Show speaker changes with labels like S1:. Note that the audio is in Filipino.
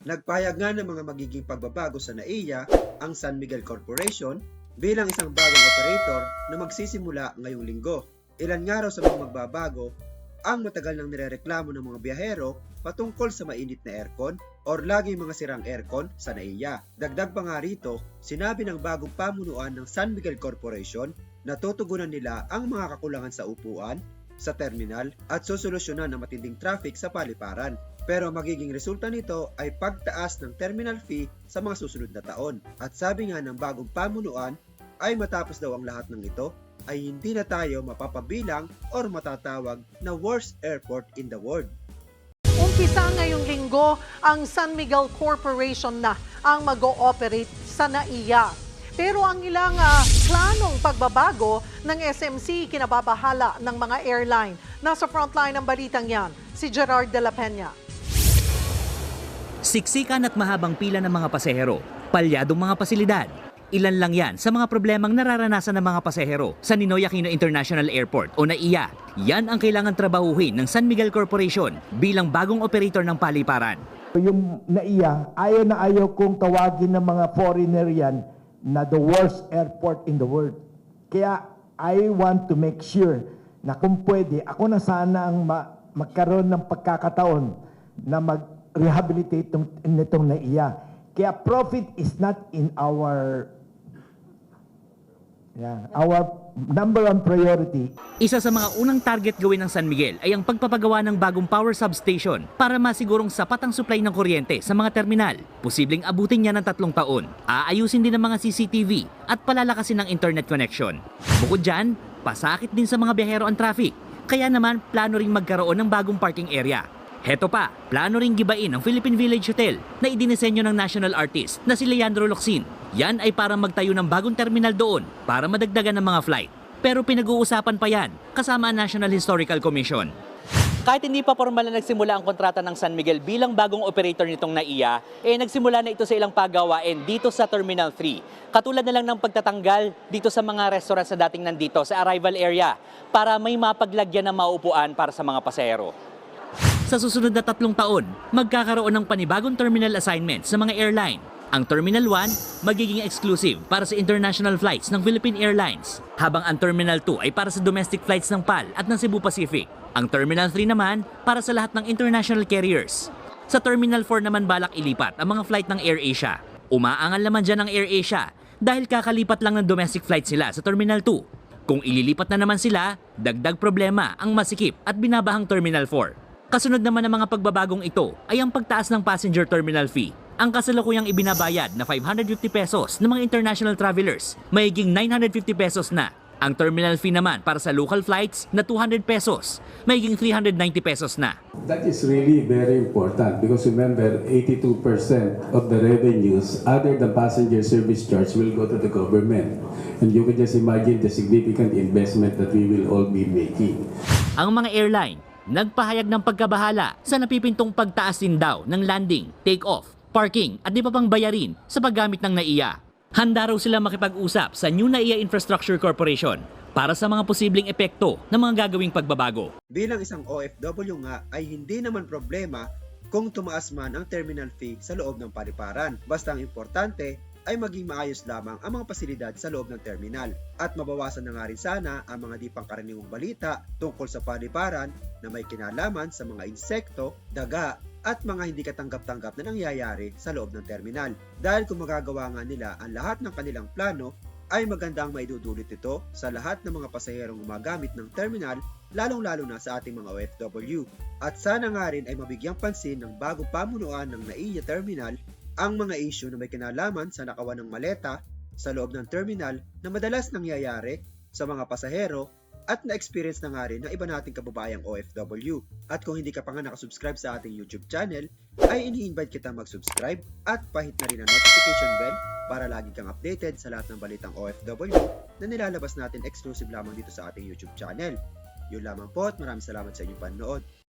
S1: Nagpahayag nga ng mga magiging pagbabago sa NAIA ang San Miguel Corporation bilang isang bagong operator na magsisimula ngayong linggo. Ilan nga raw sa mga magbabago ang matagal nang nirereklamo ng mga biyahero patungkol sa mainit na aircon or laging mga sirang aircon sa NAIA. Dagdag pa nga rito, sinabi ng bagong pamunuan ng San Miguel Corporation na tutugunan nila ang mga kakulangan sa upuan, sa terminal at susolusyonan ng matinding traffic sa paliparan. Pero magiging resulta nito ay pagtaas ng terminal fee sa mga susunod na taon. At sabi nga ng bagong pamunuan ay matapos daw ang lahat ng ito ay hindi na tayo mapapabilang or matatawag na worst airport in the world.
S2: Umpisa ngayong linggo, ang San Miguel Corporation na ang mag-ooperate sa NAIA. Pero ang ilang ah, planong pagbabago ng SMC kinababahala ng mga airline. Nasa frontline ng balitang yan, si Gerard de la Peña.
S3: Siksikan at mahabang pila ng mga pasahero, palyadong mga pasilidad. Ilan lang yan sa mga problemang nararanasan ng mga pasahero sa Ninoy Aquino International Airport o NAIA. Yan ang kailangan trabahuhin ng San Miguel Corporation bilang bagong operator ng paliparan.
S4: Yung naiya, ayaw na ayaw kong tawagin ng mga foreigner yan na the worst airport in the world. Kaya I want to make sure na kung pwede, ako na sana ang ma- magkaroon ng pagkakataon na mag-rehabilitate tong- nitong naiya. Kaya profit is not in our yeah, our number one priority
S3: Isa sa mga unang target gawin ng San Miguel ay ang pagpapagawa ng bagong power substation para masigurong sapat ang supply ng kuryente sa mga terminal. Posibleng abutin niya ng tatlong taon. Aayusin din ng mga CCTV at palalakasin ng internet connection. Bukod dyan, pasakit din sa mga biyahero ang traffic. Kaya naman, plano ring magkaroon ng bagong parking area. Heto pa, plano ring gibain ang Philippine Village Hotel na idinisenyo ng national artist na si Leandro Locsin. Yan ay para magtayo ng bagong terminal doon para madagdagan ng mga flight. Pero pinag-uusapan pa yan kasama ang National Historical Commission. Kahit hindi pa formal na nagsimula ang kontrata ng San Miguel bilang bagong operator nitong NAIA, eh nagsimula na ito sa ilang pagawain dito sa Terminal 3. Katulad na lang ng pagtatanggal dito sa mga restaurant sa dating nandito sa arrival area para may mapaglagyan ng maupuan para sa mga pasahero. Sa susunod na tatlong taon, magkakaroon ng panibagong terminal assignment sa mga airline. Ang Terminal 1 magiging exclusive para sa international flights ng Philippine Airlines, habang ang Terminal 2 ay para sa domestic flights ng PAL at ng Cebu Pacific. Ang Terminal 3 naman para sa lahat ng international carriers. Sa Terminal 4 naman balak ilipat ang mga flight ng AirAsia. Umaangal naman dyan ang AirAsia dahil kakalipat lang ng domestic flight sila sa Terminal 2. Kung ililipat na naman sila, dagdag problema ang masikip at binabahang Terminal 4. Kasunod naman ng mga pagbabagong ito ay ang pagtaas ng passenger terminal fee. Ang kasalukuyang ibinabayad na 550 pesos ng mga international travelers, mayiging 950 pesos na. Ang terminal fee naman para sa local flights na 200 pesos, mayiging 390 pesos na.
S5: That is really very important because remember, 82% of the revenues other than passenger service charge will go to the government. And you can just imagine the significant investment that we will all be making.
S3: Ang mga airline, nagpahayag ng pagkabahala sa napipintong pagtaas din daw ng landing, take-off, parking at di pa pang bayarin sa paggamit ng NAIA. Handa raw sila makipag-usap sa New NAIA Infrastructure Corporation para sa mga posibleng epekto ng mga gagawing pagbabago.
S1: Bilang isang OFW nga ay hindi naman problema kung tumaas man ang terminal fee sa loob ng paliparan. Basta ang importante ay maging maayos lamang ang mga pasilidad sa loob ng terminal at mabawasan na nga rin sana ang mga di pangkaraniwang balita tungkol sa paliparan na may kinalaman sa mga insekto, daga at mga hindi katanggap-tanggap na nangyayari sa loob ng terminal. Dahil kung magagawa nga nila ang lahat ng kanilang plano, ay magandang maidudulot ito sa lahat ng mga pasaherong gumagamit ng terminal, lalong-lalo na sa ating mga OFW. At sana nga rin ay mabigyang pansin ng bagong pamunuan ng NAIA Terminal ang mga issue na may kinalaman sa nakawan ng maleta sa loob ng terminal na madalas nangyayari sa mga pasahero at na-experience na nga rin ng iba nating kababayang OFW. At kung hindi ka pa nga nakasubscribe sa ating YouTube channel, ay ini-invite kita mag-subscribe at pahit na rin ang notification bell para lagi kang updated sa lahat ng balitang OFW na nilalabas natin exclusive lamang dito sa ating YouTube channel. Yun lamang po at maraming salamat sa inyong panonood.